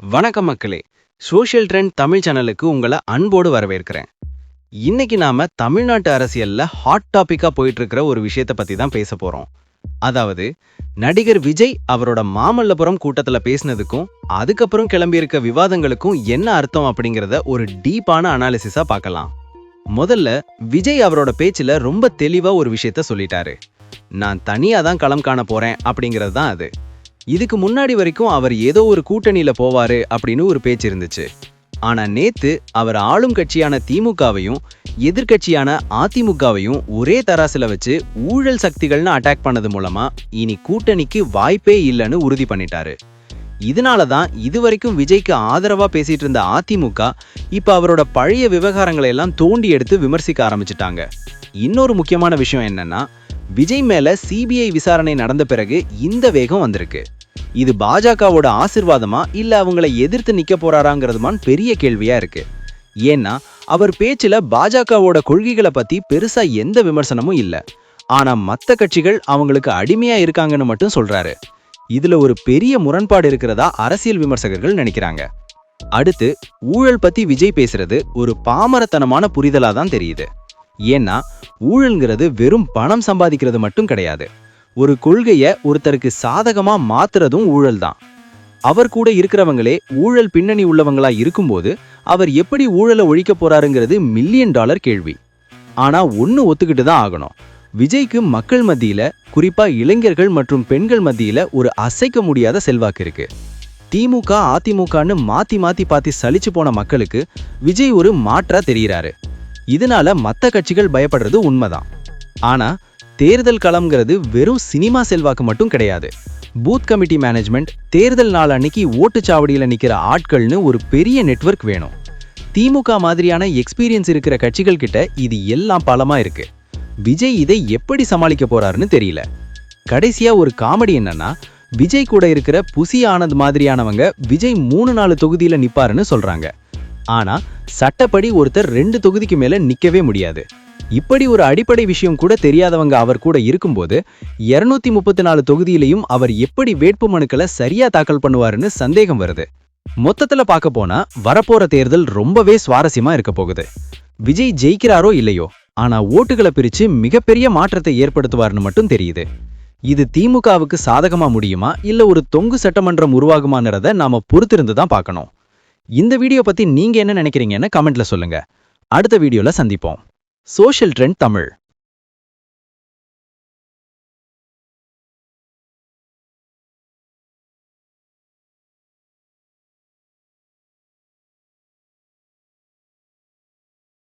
வணக்கம் மக்களே. Social trend Tamil சேனலுக்கு உங்களை அன்போடு வரவேற்கிறேன். இன்னைக்கு நாம தமிழ்நாட்டு அரசியல்ல ஹாட் டாபிக்கா போயிட்டு இருக்கிற ஒரு விஷயத்தை பத்தி தான் பேச போறோம். அதாவது நடிகர் விஜய் அவரோட மாமல்லபுரம் கூட்டத்துல பேசினதுக்கும் அதுக்கப்புறம் கிளம்பியிருக்க விவாதங்களுக்கும் என்ன அர்த்தம் அப்படிங்கறத ஒரு டீப்பான அனாலிசிஸா பார்க்கலாம். முதல்ல விஜய் அவரோட பேச்சுல ரொம்ப தெளிவா ஒரு விஷயத்த சொல்லிட்டாரு. நான் தனியா தான் களம் காண போறேன் அப்படிங்கிறது தான் அது. இதுக்கு முன்னாடி வரைக்கும் அவர் ஏதோ ஒரு கூட்டணியில போவாரு அப்படின்னு ஒரு பேச்சு இருந்துச்சு. ஆனா நேத்து அவர் ஆளும் கட்சியான திமுகவையும் எதிர்க்கட்சியான அதிமுகவையும் ஒரே தராசுல வச்சு ஊழல் சக்திகள்னு அட்டாக் பண்ணது மூலமா இனி கூட்டணிக்கு வாய்ப்பே இல்லைன்னு உறுதி பண்ணிட்டாரு. இதனால தான் இதுவரைக்கும் விஜய்க்கு ஆதரவா பேசிட்டு இருந்த அதிமுக இப்ப அவரோட பழைய விவகாரங்களை எல்லாம் தோண்டி எடுத்து விமர்சிக்க ஆரம்பிச்சிட்டாங்க. இன்னொரு முக்கியமான விஷயம் என்னன்னா விஜய் மேல சிபிஐ விசாரணை நடந்த பிறகு இந்த வேகம் வந்திருக்கு. இது பாஜகவோட ஆசிர்வாதமா இல்ல அவங்களை எதிர்த்து நிக்க போறாராங்கிறதுமான் பெரிய கேள்வியா இருக்கு. ஏன்னா அவர் பேச்சுல பாஜகவோட கொள்கைகளை பத்தி பெருசா எந்த விமர்சனமும் இல்ல. ஆனா மத்த கட்சிகள் அவங்களுக்கு அடிமையா இருக்காங்கன்னு மட்டும் சொல்றாரு. இதுல ஒரு பெரிய முரண்பாடு இருக்கிறதா அரசியல் விமர்சகர்கள் நினைக்கிறாங்க. அடுத்து ஊழல் பத்தி விஜய் பேசுறது ஒரு பாமரத்தனமான புரிதலா தான் தெரியுது. ஏன்னா ஊழல்ங்கிறது வெறும் பணம் சம்பாதிக்கிறது மட்டும் கிடையாது. ஒரு கொள்கையை ஒருத்தருக்கு சாதகமா மாத்துறதும் ஊழல் தான் அவர் கூட இருக்கிறவங்களே ஊழல் பின்னணி உள்ளவங்களா இருக்கும்போது அவர் எப்படி ஊழலை ஒழிக்க போறாருங்கிறது மில்லியன் டாலர் கேள்வி. ஆனா ஒன்னு ஒத்துக்கிட்டு தான் ஆகணும். விஜய்க்கு மக்கள் மத்தியில குறிப்பா இளைஞர்கள் மற்றும் பெண்கள் மத்தியில ஒரு அசைக்க முடியாத செல்வாக்கு இருக்கு. திமுக அதிமுகன்னு மாத்தி மாத்தி பாத்தி சலிச்சு போன மக்களுக்கு விஜய் ஒரு மாற்றா தெரிகிறாரு இதனால மத்த கட்சிகள் பயப்படுறது உண்மைதான். ஆனா தேர்தல் களம்ங்கிறது வெறும் சினிமா செல்வாக்கு மட்டும் கிடையாது. பூத் கமிட்டி மேனேஜ்மெண்ட் தேர்தல் நாள் அன்னைக்கு ஓட்டுச்சாவடியில நிற்கிற ஆட்கள்னு ஒரு பெரிய நெட்வொர்க் வேணும். திமுக மாதிரியான எக்ஸ்பீரியன்ஸ் இருக்கிற கட்சிகள் கிட்ட இது எல்லாம் பலமா இருக்கு. விஜய் இதை எப்படி சமாளிக்க போறாருன்னு தெரியல. கடைசியா ஒரு காமெடி என்னன்னா விஜய் கூட இருக்கிற புசி ஆனந்த் மாதிரியானவங்க விஜய் மூணு நாலு தொகுதியில நிப்பாருன்னு சொல்றாங்க. ஆனா சட்டப்படி ஒருத்தர் ரெண்டு தொகுதிக்கு மேல நிக்கவே முடியாது. இப்படி ஒரு அடிப்படை விஷயம் கூட தெரியாதவங்க அவர் கூட இருக்கும்போது இருநூத்தி முப்பத்தி நாலு தொகுதியிலையும் அவர் எப்படி வேட்பு மனுக்களை சரியா தாக்கல் பண்ணுவாருன்னு சந்தேகம் வருது. மொத்தத்துல பார்க்க போனா வரப்போற தேர்தல் ரொம்பவே சுவாரஸ்யமா இருக்க போகுது. விஜய் ஜெயிக்கிறாரோ இல்லையோ ஆனா ஓட்டுகளை பிரிச்சு மிகப்பெரிய மாற்றத்தை ஏற்படுத்துவார்னு மட்டும் தெரியுது. இது திமுகவுக்கு சாதகமா முடியுமா இல்ல ஒரு தொங்கு சட்டமன்றம் உருவாகுமானத நாம பொறுத்திருந்து தான் பார்க்கணும். இந்த வீடியோ பத்தி நீங்க என்ன நினைக்கிறீங்கன்னு கமெண்ட்ல சொல்லுங்க. அடுத்த வீடியோல சந்திப்போம். Social trend Tamil.